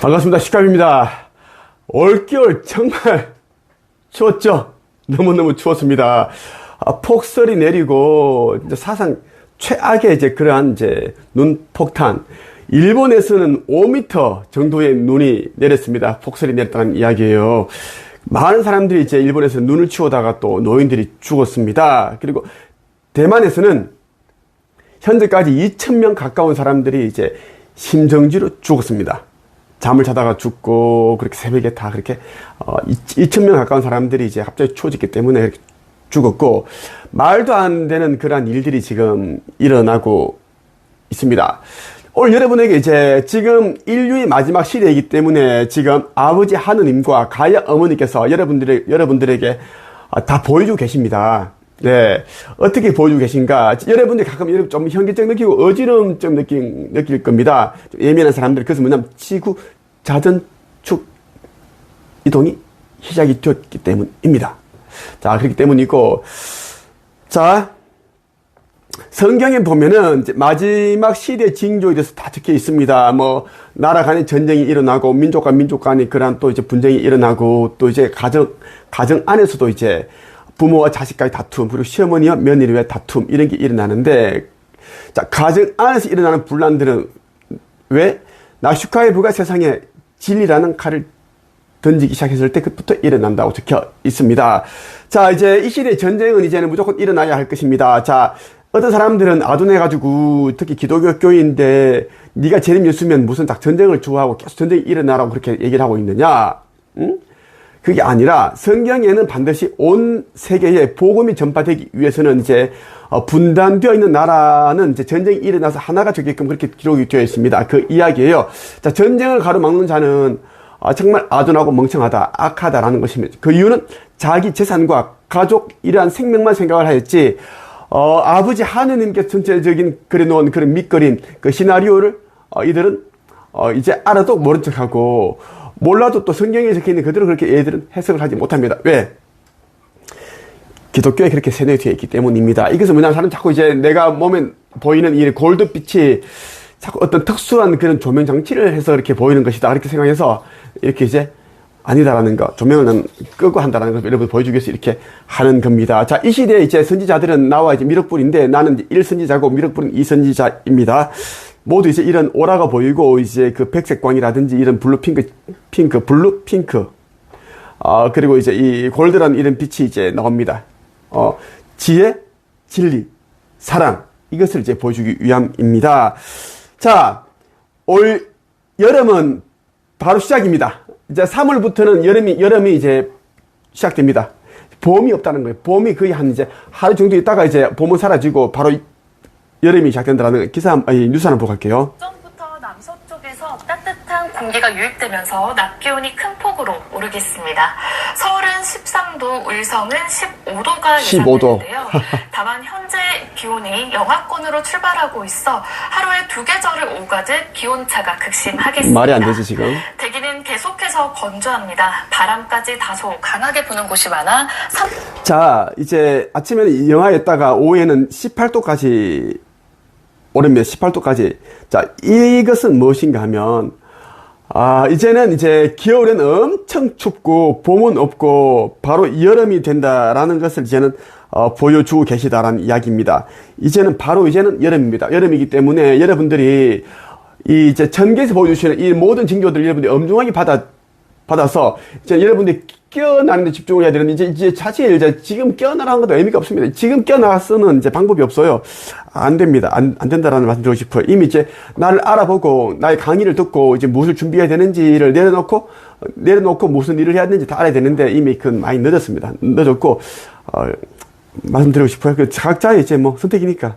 반갑습니다. 식감입니다. 올겨울 정말 추웠죠? 너무너무 추웠습니다. 아, 폭설이 내리고, 사상 최악의 이제 그러한 이제 눈 폭탄. 일본에서는 5m 정도의 눈이 내렸습니다. 폭설이 내렸다는 이야기예요. 많은 사람들이 이제 일본에서 눈을 치우다가 또 노인들이 죽었습니다. 그리고 대만에서는 현재까지 2,000명 가까운 사람들이 이제 심정지로 죽었습니다. 잠을 자다가 죽고 그렇게 새벽에 다 그렇게 어, 2,000명 가까운 사람들이 이제 갑자기 추워졌기 때문에 죽었고 말도 안 되는 그러한 일들이 지금 일어나고 있습니다. 오늘 여러분에게 이제 지금 인류의 마지막 시대이기 때문에 지금 아버지 하느님과 가야 어머니께서 여러분들의, 여러분들에게 아, 다 보여주고 계십니다. 네. 어떻게 보여주고 계신가. 여러분들이 가끔 여러분 좀 현기증 느끼고 어지러움 좀 느낀, 느낄 겁니다. 좀 예민한 사람들. 그래서 뭐냐면 지구 자전축 이동이 시작이 되었기 때문입니다. 자, 그렇기 때문이고, 자, 성경에 보면은 마지막 시대 징조에 대해서 다 적혀 있습니다. 뭐 나라 간의 전쟁이 일어나고 민족과 민족 간의 그러한 또 이제 분쟁이 일어나고 또 이제 가정 가정 안에서도 이제 부모와 자식과의 다툼 그리고 시어머니와 며느리와의 다툼 이런 게 일어나는데 자 가정 안에서 일어나는 분란들은 왜 나슈카의 부가 세상에 진리라는 칼을 던지기 시작했을 때 그부터 일어난다고 적혀 있습니다. 자 이제 이 시대 전쟁은 이제는 무조건 일어나야 할 것입니다. 자 어떤 사람들은 아둔해가지고 특히 기독교 교인인데 네가 재림 예수면 무슨 딱 전쟁을 좋아하고 계속 전쟁이 일어나라고 그렇게 얘기를 하고 있느냐? 응? 그게 아니라 성경에는 반드시 온 세계에 복음이 전파되기 위해서는 이제 어, 분단되어 있는 나라는 이제 전쟁이 일어나서 하나가 되게끔 그렇게 기록이 되어 있습니다. 그 이야기예요. 자, 전쟁을 가로막는 자는 어, 정말 아둔하고 멍청하다, 악하다라는 것입니다. 그 이유는 자기 재산과 가족 이러한 생명만 생각을 하였지 어, 아버지 하느님께 전체적인 그려놓은 그런 밑그림, 그 시나리오를 어, 이들은 어, 이제 알아도 모른 척하고 몰라도 또 성경에 적혀 있는 그대로 그렇게 애들은 해석을 하지 못합니다. 왜? 기독교에 그렇게 세뇌되어 있기 때문입니다. 이것은 뭐냐면 사람 자꾸 이제 내가 몸에 보이는 이 골드빛이 자꾸 어떤 특수한 그런 조명 장치를 해서 이렇게 보이는 것이다. 이렇게 생각해서 이렇게 이제 아니다라는 거, 조명을 끄고 한다는 것을 여러분 보여주기 위해서 이렇게 하는 겁니다. 자, 이 시대에 이제 선지자들은 나와 이제 미륵불인데 나는 1선지자고 미륵불은 2선지자입니다. 모두 이제 이런 오라가 보이고 이제 그 백색 광이라든지 이런 블루 핑크, 핑크, 블루 핑크. 어, 그리고 이제 이 골드란 이런 빛이 이제 나옵니다. 어, 지혜, 진리, 사랑. 이것을 이제 보여주기 위함입니다. 자, 올 여름은 바로 시작입니다. 이제 3월부터는 여름이, 여름이 이제 시작됩니다. 봄이 없다는 거예요. 봄이 거의 한 이제 하루 정도 있다가 이제 봄은 사라지고 바로 여름이 시작된다는 기사, 아니, 뉴스 하나 보고 갈게요. 전부터 남서쪽에서 따뜻한 공기가 유입되면서 낮 기온이 큰 폭으로 오르겠습니다. 서울은 13도, 울성은 15도가 15도. 예상되는데요. 다만 현재 기온이 영하권으로 출발하고 있어 하루에 두 계절을 오가듯 기온차가 극심하겠습니다. 말이 안 되지, 지금. 대기는 계속해서 건조합니다. 바람까지 다소 강하게 부는 곳이 많아 삼- 자, 이제 아침에는 영하였다가 오후에는 18도까지 오릅니다. 18도까지. 자, 이것은 무엇인가 하면, 아, 이제는 이제 겨울엔 엄청 춥고, 봄은 없고, 바로 여름이 된다라는 것을 이제는 어, 보여주고 계시다라는 이야기입니다. 이제는 바로 이제는 여름입니다. 여름이기 때문에 여러분들이 이 이제 전개에서 보여주시는 이 모든 징조들을 여러분들이 엄중하게 받아 받아서 이제 여러분들이 깨어나는 데 집중을 해야 되는데 이제, 이제 사실 이제 지금 깨어나라는 것도 의미가 없습니다. 지금 깨어나서는 이제 방법이 없어요. 안 됩니다. 안, 안 된다라는 말씀 드리고 싶어요. 이미 이제 나를 알아보고 나의 강의를 듣고 이제 무엇을 준비해야 되는지를 내려놓고 내려놓고 무슨 일을 해야 되는지 다 알아야 되는데 이미 그건 많이 늦었습니다. 늦었고 어, 말씀드리고 싶어요. 그 각자의 이제 뭐 선택이니까.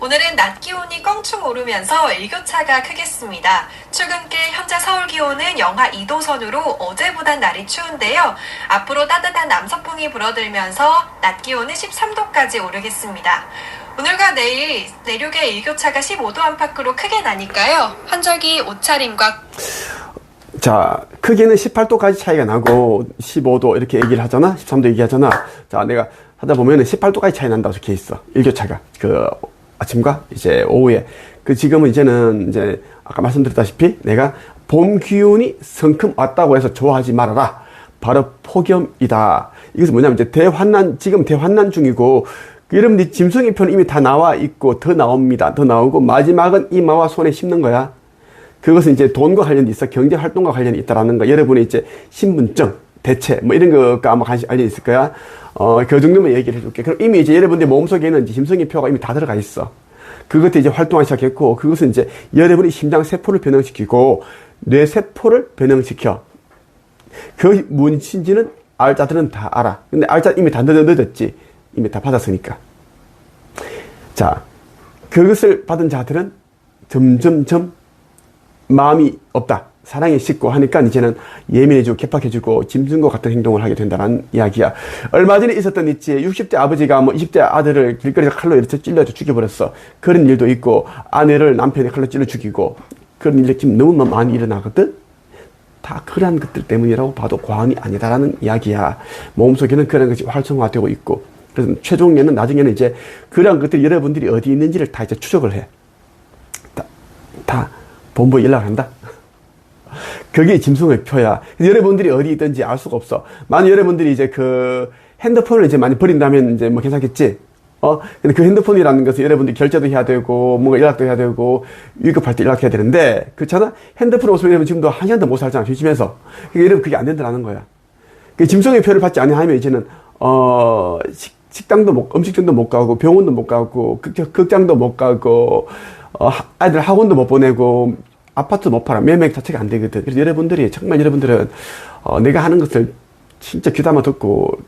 오늘은 낮 기온이 껑충 오르면서 일교차가 크겠습니다. 출근길 현재 서울 기온은 영하 2도 선으로 어제보단 날이 추운데요. 앞으로 따뜻한 남서풍이 불어들면서 낮 기온은 13도까지 오르겠습니다. 오늘과 내일 내륙의 일교차가 15도 안팎으로 크게 나니까요. 환절기 옷차림과 자, 크기는 18도까지 차이가 나고 15도 이렇게 얘기를 하잖아. 13도 얘기하잖아. 자, 내가 하다 보면은 18도까지 차이 난다고 적혀 있어. 일교차가. 그 아침과 이제 오후에. 그 지금은 이제는 이제 아까 말씀드렸다시피 내가 봄 기운이 성큼 왔다고 해서 좋아하지 말아라. 바로 폭염이다. 이것은 뭐냐면 이제 대환난, 지금 대환난 중이고, 여러분들이 짐승의 표는 이미 다 나와 있고, 더 나옵니다. 더 나오고, 마지막은 이마와 손에 심는 거야. 그것은 이제 돈과 관련이 있어. 경제 활동과 관련이 있다라는 거. 여러분의 이제 신분증, 대체, 뭐 이런 것과 아마 관심, 관련이 있을 거야. 어, 그 정도만 얘기를 해줄게. 그럼 이미 이제 여러분들 몸속에는 이제 심성의 표가 이미 다 들어가 있어. 그것도 이제 활동하기 시작했고, 그것은 이제 여러분의 심장 세포를 변형시키고, 뇌 세포를 변형시켜. 그 무엇인지는 알자들은 다 알아. 근데 알자 이미 다 늦- 늦었지. 이미 다 받았으니까. 자, 그것을 받은 자들은 점점점 마음이 없다. 사랑이 식고 하니까 이제는 예민해지고 개팍해지고 짐승과 같은 행동을 하게 된다는 이야기야. 얼마 전에 있었던 있지. 60대 아버지가 뭐 20대 아들을 길거리에서 칼로 이렇게 찔러서 죽여버렸어. 그런 일도 있고 아내를 남편이 칼로 찔러 죽이고 그런 일이 지금 너무 많이 일어나거든. 다 그러한 것들 때문이라고 봐도 과언이 아니다라는 이야기야. 몸속에는 그런 것이 활성화되고 있고. 그래서 최종에는 나중에는 이제 그러한 것들이 여러분들이 어디 있는지를 다 이제 추적을 해. 다, 다 본부에 연락한다. 그게 짐승의 표야. 여러분들이 어디 있든지 알 수가 없어. 만약 여러분들이 이제 그 핸드폰을 이제 많이 버린다면 이제 뭐 괜찮겠지? 어? 근데 그 핸드폰이라는 것은 여러분들이 결제도 해야 되고, 뭔가 연락도 해야 되고, 위급할 때 연락해야 되는데, 그렇잖아? 핸드폰 없으면 여러분 지금도 한 시간도 못 살잖아, 심심해서. 그러니까 여러분 그게 안 된다는 거야. 그 짐승의 표를 받지 아니하면 이제는, 어, 식, 식당도 못, 음식점도 못 가고, 병원도 못 가고, 극, 극장도 못 가고, 어, 하- 아이들 학원도 못 보내고, 아파트 못 팔아. 매매 자체가 안 되거든. 그래서 여러분들이, 정말 여러분들은, 어, 내가 하는 것을 진짜 귀담아 듣고,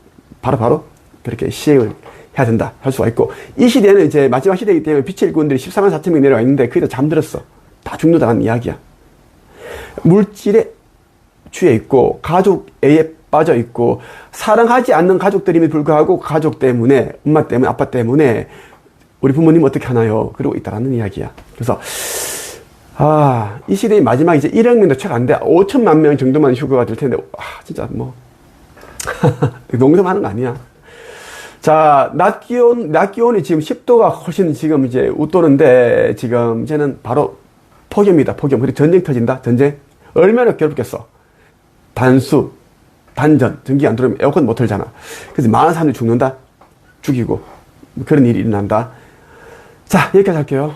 바로 바로 그렇게 시행을 해야 된다. 할 수가 있고. 이 시대는 이제 마지막 시대이기 때문에 빛의 일꾼들이 14만 4천 명 내려와 있는데, 그게 다 잠들었어. 다 죽는다는 이야기야. 물질에 취해 있고 가족에 빠져 있고 사랑하지 않는 가족들임에 불구하고 가족 때문에 엄마 때문에 아빠 때문에 우리 부모님 어떻게 하나요? 그러고 있다라는 이야기야. 그래서 아, 이 시대의 마지막 이제 1억 명도 채 안 돼. 5천만 명 정도만 휴가가 될 텐데, 아, 진짜 뭐. 농담하는 거 아니야. 자, 낮 기온, 낮 기온이 지금 10도가 훨씬 지금 이제 웃도는데, 지금 이제는 바로 폭염이다, 폭염. 그리고 전쟁 터진다, 전쟁. 얼마나 괴롭겠어. 단수, 단전, 전기 안 들어오면 에어컨 못 틀잖아. 그래서 많은 사람들이 죽는다? 죽이고. 그런 일이 일어난다. 자, 여기까지 할게요.